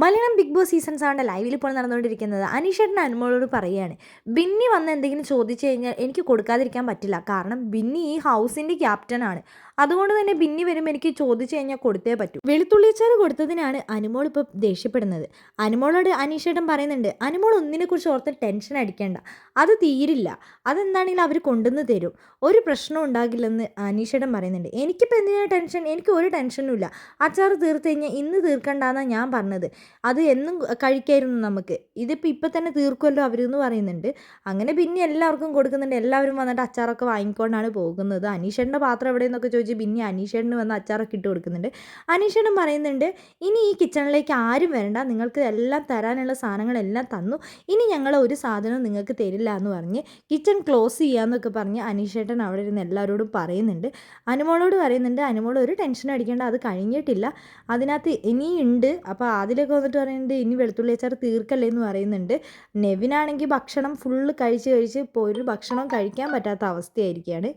Malayalam big boss seasons ആണ് ലൈവിൽ ഇപ്പോൾ നടന്നുകൊണ്ടിരിക്കുന്നത്. അനീഷേട്ടൻ അനുമോളോട് പറയുകയാണ് ബിന്നി വന്ന് എന്തെങ്കിലും ചോദിച്ചു കഴിഞ്ഞാൽ എനിക്ക് കൊടുക്കാതിരിക്കാൻ പറ്റില്ല. കാരണം ബിന്നി ഈ ഹൗസിന്റെ ക്യാപ്റ്റനാണ്. അതുകൊണ്ട് തന്നെ ബിന്നി വരുമ്പോൾ എനിക്ക് ചോദിച്ചു കഴിഞ്ഞാൽ കൊടുത്തേ പറ്റൂ. വെളുത്തുള്ളിച്ചാറ് കൊടുത്തതിനാണ് അനുമോൾ ഇപ്പോൾ ദേഷ്യപ്പെടുന്നത്. അനുമോളോട് അനീഷേട്ടൻ പറയുന്നുണ്ട് അനുമോൾ ഒന്നിനെക്കുറിച്ച് ഓർത്ത് ടെൻഷൻ അടിക്കേണ്ട. അത് തീരില്ല. അതെന്താണെങ്കിലും അവർ കൊണ്ടുവന്ന് തരും. ഒരു പ്രശ്നം ഉണ്ടാകില്ലെന്ന് അനീഷേട്ടൻ പറയുന്നുണ്ട്. എനിക്കിപ്പോൾ എന്തിനാണ് ടെൻഷൻ? എനിക്ക് ഒരു ടെൻഷനും ഇല്ല. അച്ചാറ് തീർത്ത് കഴിഞ്ഞാൽ ഇന്ന് തീർക്കണ്ടെന്നാണ് ഞാൻ പറഞ്ഞത്. അത് എന്നും കഴിക്കായിരുന്നു നമുക്ക്. ഇതിപ്പോൾ ഇപ്പം തന്നെ തീർക്കുമല്ലോ അവരെന്ന് പറയുന്നുണ്ട്. അങ്ങനെ പിന്നെ എല്ലാവർക്കും കൊടുക്കുന്നുണ്ട്. എല്ലാവരും വന്നിട്ട് അച്ചാറൊക്കെ വാങ്ങിക്കൊണ്ടാണ് പോകുന്നത്. അനീഷേട്ടന്റെ പാത്രം എവിടെയെന്നൊക്കെ ചോദിച്ച് പിന്നെ അനീഷേട്ടന് വന്ന് അച്ചാറൊക്കെ ഇട്ട് കൊടുക്കുന്നുണ്ട്. അനീഷേട്ടൻ പറയുന്നുണ്ട് ഇനി ഈ കിച്ചണിലേക്ക് ആരും വരണ്ട. നിങ്ങൾക്ക് എല്ലാം തരാനുള്ള സാധനങ്ങളെല്ലാം തന്നു. ഇനി ഞങ്ങൾ ഒരു സാധനം നിങ്ങൾക്ക് തരില്ല എന്ന് പറഞ്ഞ് കിച്ചൺ ക്ലോസ് ചെയ്യാമെന്നൊക്കെ പറഞ്ഞ് അനീഷേട്ടൻ അവിടെ ഇരുന്ന് എല്ലാവരോടും പറയുന്നുണ്ട്. അനുമോളോട് പറയുന്നുണ്ട് അനുമോൾ ഒരു ടെൻഷൻ അടിക്കേണ്ട. അത് കഴിഞ്ഞിട്ടില്ല. അതിനകത്ത് ഇനിയുണ്ട്. അപ്പോൾ അതിലൊക്കെ വന്നിട്ട് പറയുന്നുണ്ട് ഇനി വെളുത്തുള്ളി അച്ചാർ തീർക്കല്ലേ എന്ന് പറയുന്നുണ്ട്. നെവിനാണെങ്കിൽ ഭക്ഷണം ഫുള്ള് കഴിച്ച് കഴിച്ച് ഇപ്പോൾ ഒരു ഭക്ഷണം കഴിക്കാൻ പറ്റാത്ത അവസ്ഥയായിരിക്കുകയാണ്